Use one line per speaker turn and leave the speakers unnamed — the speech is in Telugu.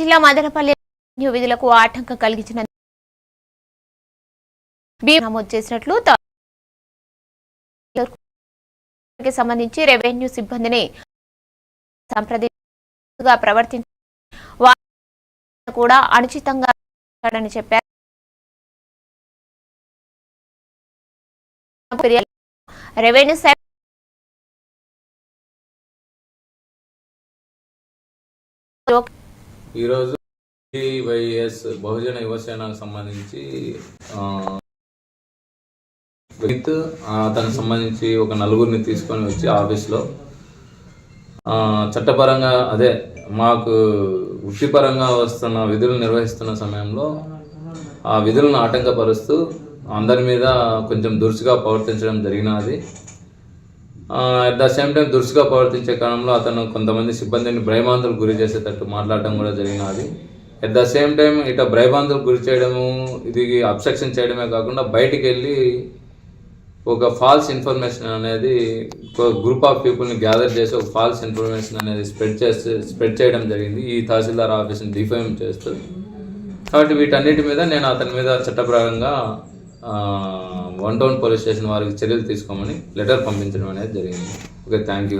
జిల్లా మదనపల్లి విధులకు ఆటంకం కలిగించిన నమోదు చేసినట్లు సంబంధించి రెవెన్యూ సిబ్బందిని సంప్రదింపుగా ప్రవర్తించి కూడా అనుచితంగా చెప్పారు. రెవెన్యూ శాఖ
ఈరోజు వైఎస్ బహుజన యువసేనకు సంబంధించి విత్ అతనికి సంబంధించి ఒక నలుగురిని తీసుకొని వచ్చి ఆఫీస్లో చట్టపరంగా అదే మాకు వృత్తిపరంగా వస్తున్న విధులు నిర్వహిస్తున్న సమయంలో ఆ విధులను ఆటంకపరుస్తూ అందరి మీద కొంచెం దురుసుగా ప్రవర్తించడం జరిగినది. అట్ ద సేమ్ టైం దురుసుగా ప్రవర్తించే కాలంలో అతను కొంతమంది సిబ్బందిని భయభ్రాంతులకు గురి చేసేటట్టు మాట్లాడడం కూడా జరిగినది అట్ ద సేమ్ టైం ఇట భయభ్రాంతులకు గురి చేయడము ఇది అబ్స్ట్రక్షన్ చేయడమే కాకుండా బయటికి వెళ్ళి ఒక ఫాల్స్ ఇన్ఫర్మేషన్ అనేది ఒక గ్రూప్ ఆఫ్ పీపుల్ని గ్యాదర్ చేసి ఒక ఫాల్స్ ఇన్ఫర్మేషన్ అనేది స్ప్రెడ్ చేస్తే స్ప్రెడ్ చేయడం జరిగింది. ఈ తహసీల్దార్ ఆఫీస్ని డిఫైమ్ చేస్తూ. కాబట్టి వీటన్నిటి మీద నేను అతని మీద చట్టప్రకారంగా వన్ టౌన్ పోలీస్ స్టేషన్ వారికి చర్యలు తీసుకోమని లెటర్ పంపించడం అనేది జరిగింది. Okay thank you